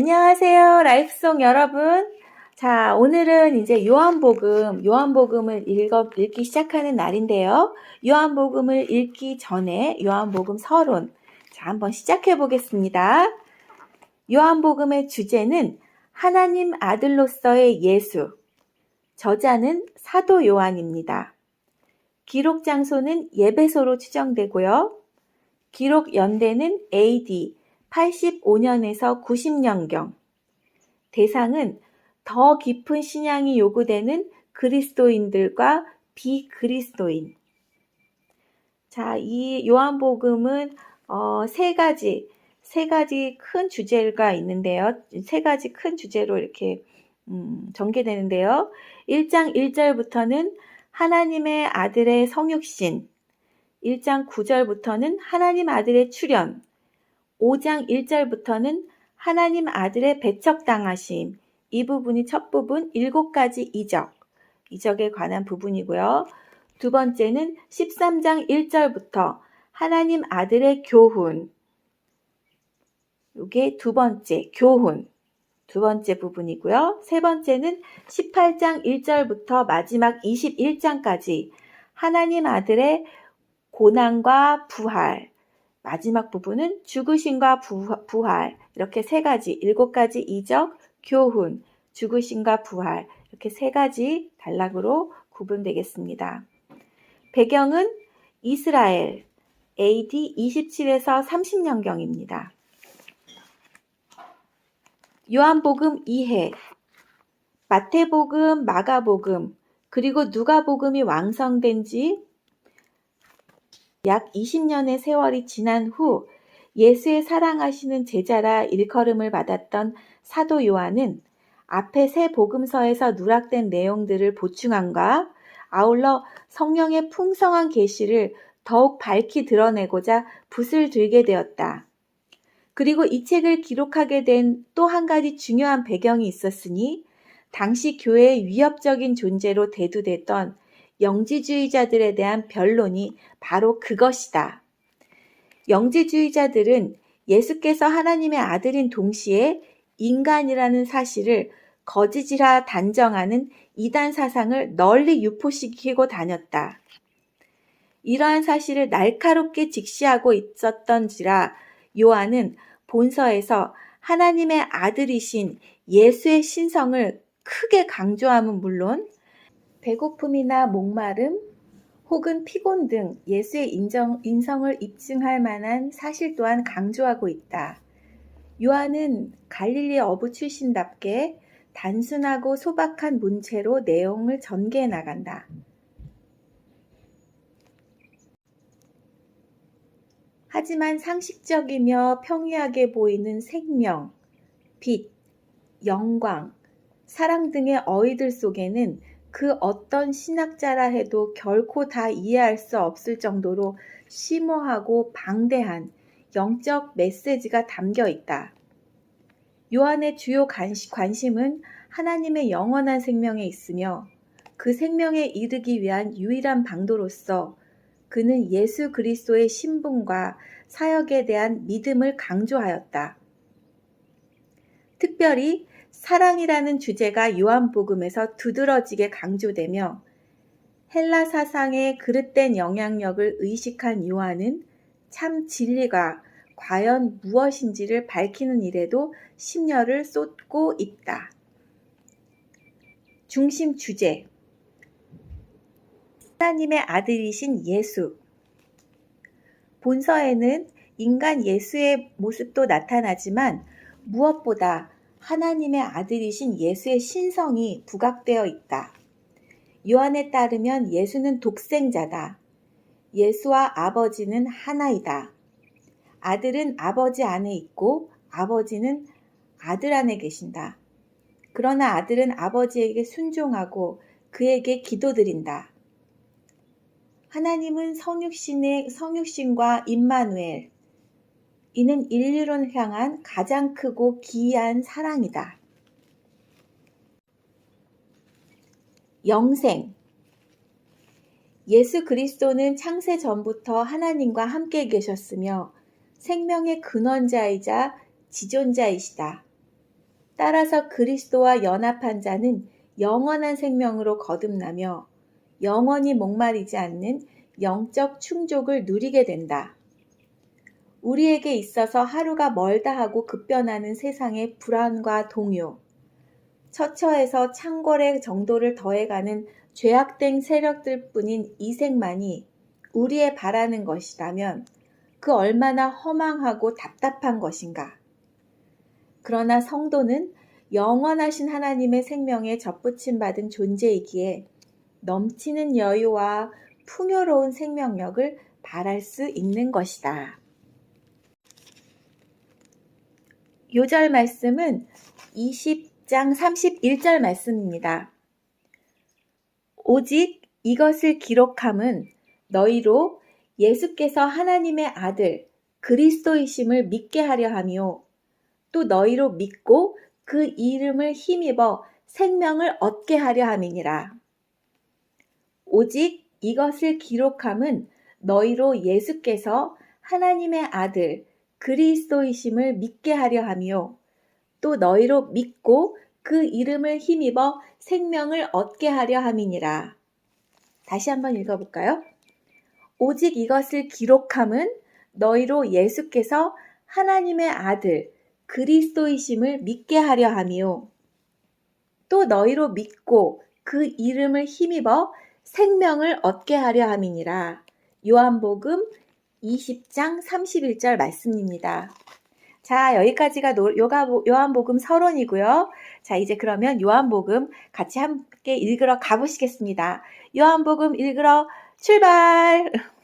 안녕하세요. 라이프송 여러분. 자, 오늘은 이제 요한복음, 요한복음을 읽어, 읽기 시작하는 날인데요. 요한복음을 읽기 전에 요한복음 서론. 자, 한번 시작해 보겠습니다. 요한복음의 주제는 하나님 아들로서의 예수. 저자는 사도 요한입니다. 기록 장소는 예배소로 추정되고요. 기록 연대는 AD 85년에서 90년경. 대상은 더 깊은 신앙이 요구되는 그리스도인들과 비그리스도인. 자, 이 요한복음은 어, 세 가지, 세 가지 큰 주제가 있는데요. 세 가지 큰 주제로 이렇게 음, 전개되는데요. 1장 1절부터는 하나님의 아들의 성육신, 1장 9절부터는 하나님 아들의 출현, 5장 1절부터는 하나님 아들의 배척당하심, 이 부분이 첫 부분 일곱 가지 이적, 이적에 관한 부분이고요. 두 번째는 13장 1절부터 하나님 아들의 교훈, 이게 두 번째 교훈, 두 번째 부분이고요. 세 번째는 18장 1절부터 마지막 21장까지 하나님 아들의 고난과 부활, 마지막 부분은 죽으심과 부활, 이렇게 세 가지, 일곱 가지 이적, 교훈, 죽으심과 부활, 이렇게 세 가지 단락으로 구분되겠습니다. 배경은 이스라엘, AD 27에서 30년경입니다. 요한복음 2해, 마태복음, 마가복음, 그리고 누가복음이 완성된 지 약 20년의 세월이 지난 후 예수의 사랑하시는 제자라 일컬음을 받았던 사도 요한은 앞에 세 복음서에서 누락된 내용들을 보충함과 아울러 성령의 풍성한 계시를 더욱 밝히 드러내고자 붓을 들게 되었다. 그리고 이 책을 기록하게 된 또 한 가지 중요한 배경이 있었으니 당시 교회의 위협적인 존재로 대두됐던 영지주의자들에 대한 변론이 바로 그것이다. 영지주의자들은 예수께서 하나님의 아들인 동시에 인간이라는 사실을 거짓이라 단정하는 이단 사상을 널리 유포시키고 다녔다. 이러한 사실을 날카롭게 직시하고 있었던지라 요한은 본서에서 하나님의 아들이신 예수의 신성을 크게 강조함은 물론 배고픔이나 목마름 혹은 피곤 등 예수의 인정, 인성을 입증할 만한 사실 또한 강조하고 있다. 요한은 갈릴리 어부 출신답게 단순하고 소박한 문체로 내용을 전개해 나간다. 하지만 상식적이며 평이하게 보이는 생명, 빛, 영광, 사랑 등의 어휘들 속에는 그 어떤 신학자라 해도 결코 다 이해할 수 없을 정도로 심오하고 방대한 영적 메시지가 담겨 있다. 요한의 주요 관심은 하나님의 영원한 생명에 있으며 그 생명에 이르기 위한 유일한 방도로서 그는 예수 그리스도의 신분과 사역에 대한 믿음을 강조하였다. 특별히 사랑이라는 주제가 요한복음에서 두드러지게 강조되며 헬라 사상의 그릇된 영향력을 의식한 요한은 참 진리가 과연 무엇인지를 밝히는 일에도 심려를 쏟고 있다. 중심 주제 하나님의 아들이신 예수 본서에는 인간 예수의 모습도 나타나지만 무엇보다 하나님의 아들이신 예수의 신성이 부각되어 있다. 요한에 따르면 예수는 독생자다. 예수와 아버지는 하나이다. 아들은 아버지 안에 있고 아버지는 아들 안에 계신다. 그러나 아들은 아버지에게 순종하고 그에게 기도드린다. 하나님은 성육신의 성육신과 임마누엘, 이는 인류를 향한 가장 크고 기이한 사랑이다. 영생 예수 그리스도는 창세 전부터 하나님과 함께 계셨으며 생명의 근원자이자 지존자이시다. 따라서 그리스도와 연합한 자는 영원한 생명으로 거듭나며 영원히 목마르지 않는 영적 충족을 누리게 된다. 우리에게 있어서 하루가 멀다 하고 급변하는 세상의 불안과 동요, 처처에서 창궐의 정도를 더해가는 죄악된 세력들 뿐인 이생만이 우리의 바라는 것이라면 그 얼마나 허망하고 답답한 것인가. 그러나 성도는 영원하신 하나님의 생명에 접붙임 받은 존재이기에 넘치는 여유와 풍요로운 생명력을 바랄 수 있는 것이다. 요절 말씀은 20장 31절 말씀입니다. 오직 이것을 기록함은 너희로 예수께서 하나님의 아들 그리스도이심을 믿게 하려 함이요. 또 너희로 믿고 그 이름을 힘입어 생명을 얻게 하려 함이니라. 오직 이것을 기록함은 너희로 예수께서 하나님의 아들 그리스도이심을 믿게 하려 함이요. 또 너희로 믿고 그 이름을 힘입어 생명을 얻게 하려 함이니라. 다시 한번 읽어볼까요? 오직 이것을 기록함은 너희로 예수께서 하나님의 아들 그리스도이심을 믿게 하려 함이요. 또 너희로 믿고 그 이름을 힘입어 생명을 얻게 하려 함이니라. 요한복음 20장 31절 말씀입니다. 자, 여기까지가 요한복음 서론이고요. 자, 이제 그러면 요한복음 같이 함께 읽으러 가보시겠습니다. 요한복음 읽으러 출발!